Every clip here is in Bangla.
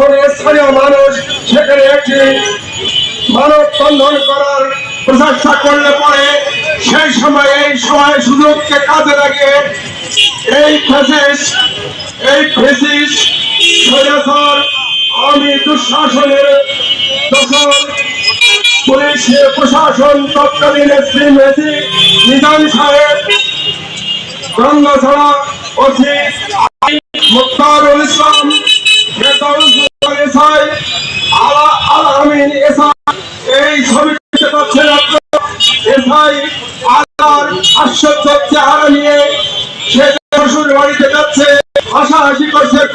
যখন স্থানীয় মানুষ সেখানে একটি মানব বন্ধন করার প্রচেষ্টা করলে পরে সেই সময় এই সময় সুযোগকে কাজে লাগিয়ে এই ফেসিস এই ফেসিস আমি দুঃশাসনের দখল পুলিশ প্রশাসন তৎকালীন শ্রী মেসি নিজাম সাহেব, গঙ্গাছড়া ওসি মুক্তারুল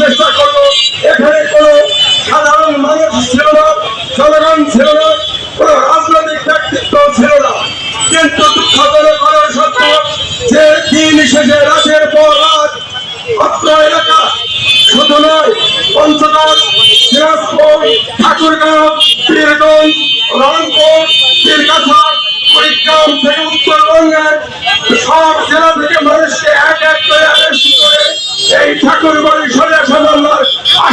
চেষ্টা করল এখানে কোনো সাধারণ মানুষ ছিল না, জনগণ ছিল না, কোনো রাজনৈতিক ব্যক্তিত্ব ছিল না। কিন্তু দুঃখজনক করার সত্য যে দিন শেষে রাতের পর রাত, অত্র এলাকা শুধু নয়, পঞ্চগড় সিরাজপুর ঠাকুরগাঁও পীরগঞ্জ রংপুর পীরগাছা কুড়িগ্রাম থেকে উত্তরবঙ্গের সব জেলা থেকে মানুষকে এক এক করে অ্যারেস্ট করে এই ঠাকুর বাড়ি সরিয়া সামান্যার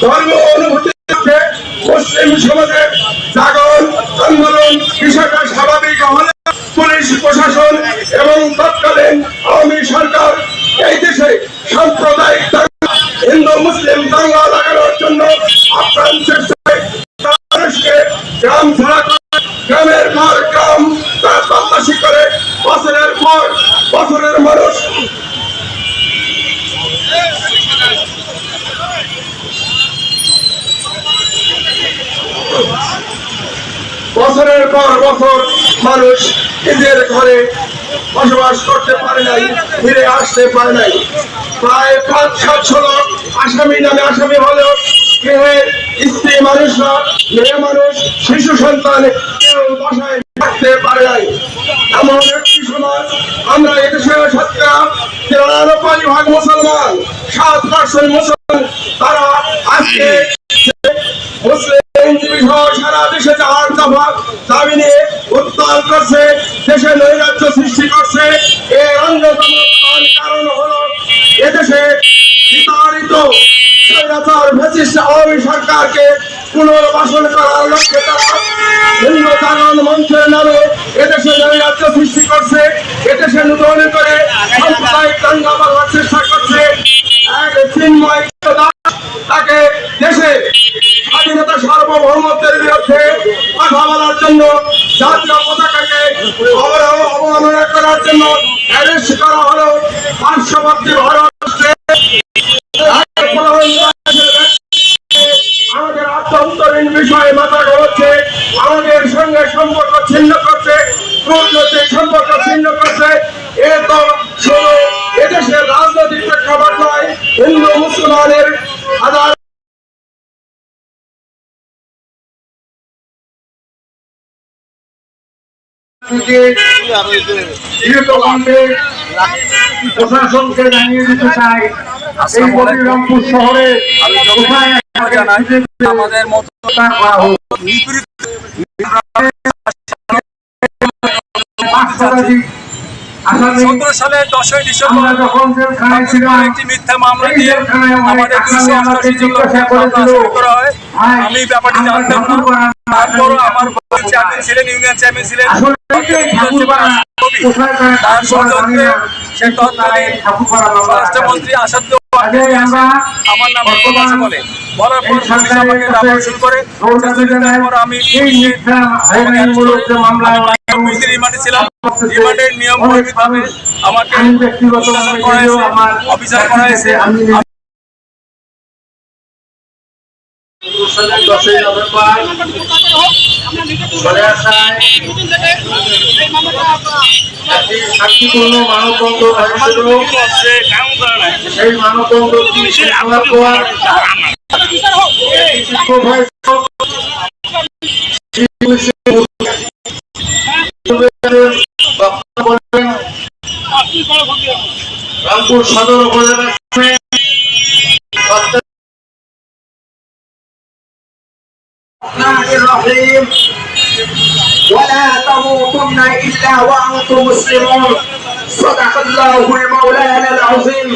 ধর্ম অনুভূতি আন্দোলন স্বাভাবিক পুলিশ, প্রশাসন এবং তৎকালীন হিন্দু, মুসলিম দাঙ্গা লাগানোর জন্য আপ্রাণ চেষ্টায় মানুষকে গ্রাম ছাড়া করে গ্রামের পর গ্রাম তারা তল্লাশি করে বছরের পর বছরের মানুষ বছরের পর বছর মানুষ নিজের ঘরে বসবাস করতে পারে নাই, ফিরে আসতে পারে নাই। প্রায় পাঁচ সাতশো লোক আসামি নামে আসামি হলেও গৃহের স্ত্রী মানুষরা মেয়ে মানুষ, শিশু সন্তান কেউ বাসায় থাকতে পারে নাই। এমন একটি সমাজ, আমরা শতকরা তিরানব্বই ভাগ মুসলমান, সাত পার্সেন্ট মুসলমান, তারা আজকে মুসলিম সারা দেশে যাওয়ার দফা দাবি উত্তাল করছে, দেশে নৈরাজ্য সৃষ্টি করছে। এর অন্যতম কারণ হলো এদেশে বিতাড়িত পুনর্বাসন করার লক্ষ্যে নামে এদেশে নৈরাজ্য সৃষ্টি করছে। এদেশে নতুন করে চেষ্টা করছে। এক জন্য জাতীয় পতাকাকে অবমাননা করার জন্য অ্যারেস্ট করা হলো পার্শ্ববর্তী প্রশাসনকে জানিয়ে দিতে চাই এই বলিরামপুর শহরে কোথায় আমাদের মতো করা হোক সতেরো সালের দশই ডিসেম্বর যখন জেলখানায় ছিলাম একটি মিথ্যা মামলা দিয়ে আমাদের দুশো আমাকে জন জিজ্ঞাসা মামলা করেছিল, শুরু করা হয়। আমি ব্যাপারটি জানতাম না। তারপরও আমার বাড়ির চেয়ারম্যান ছিলেন ইউনিয়ন চেয়ারম্যান ছিলেন। আসলে ঠাকুরপাড়া কোথায় তারা তার সৌজন্যে সে তৎকালীন স্বরাষ্ট্রমন্ত্রী আসাধ্য আমার নাম বর্তমান বলে। বলার পর পুলিশ আমাকে কাছে শুরু করে দৌড় চেষ্টা জানায় পর আমি এই মিথ্যা হয়রানিমূলক যে মামলা আমি রিমান্ডে ছিলাম। রিমান্ডের নিয়ম পরিমিতভাবে আমাকে আমি করা হয়েছে, আমার অবিচার করা দশই নভেম্বর। চলে আসায় একটি শান্তিপূর্ণ মানববন্ধ হয়েছিল সেই মানববন্ধ শৃঙ্খলা পর বিক্ষোভ হয়েছিল বক্তব্য বলেন সদর উপজেলা الرحيم ولا تموتن إلا وأنتم مسلمون صدق الله المولانا العظيم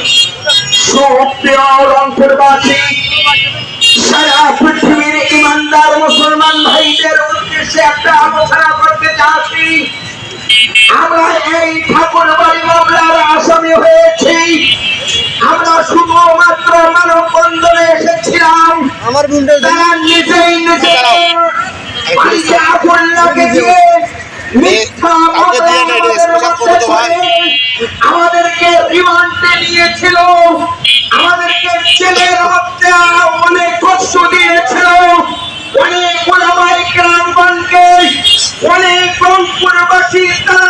সুপ্রিয় রংপুরবাসী সারা পৃথিবীর ইমানদার মুসলমান ভাইদের উদ্দেশ্যে একটা আলোচনা করতে চাচ্ছি আমরা এই ঠাকুর বাড়ি মামলার আসামি হয়েছি আমরা শুধুমাত্র মানববন্ধনে এসেছিলাম আমার বুন্ডে তারা নিজেই আমাদেরকে রিমান্ডে নিয়েছিল আমাদেরকে ছেলের মধ্যে অনেক কষ্ট দিয়েছিল অনেক ওলামাই গ্রামগণকে অনেক রংপুরবাসী তারা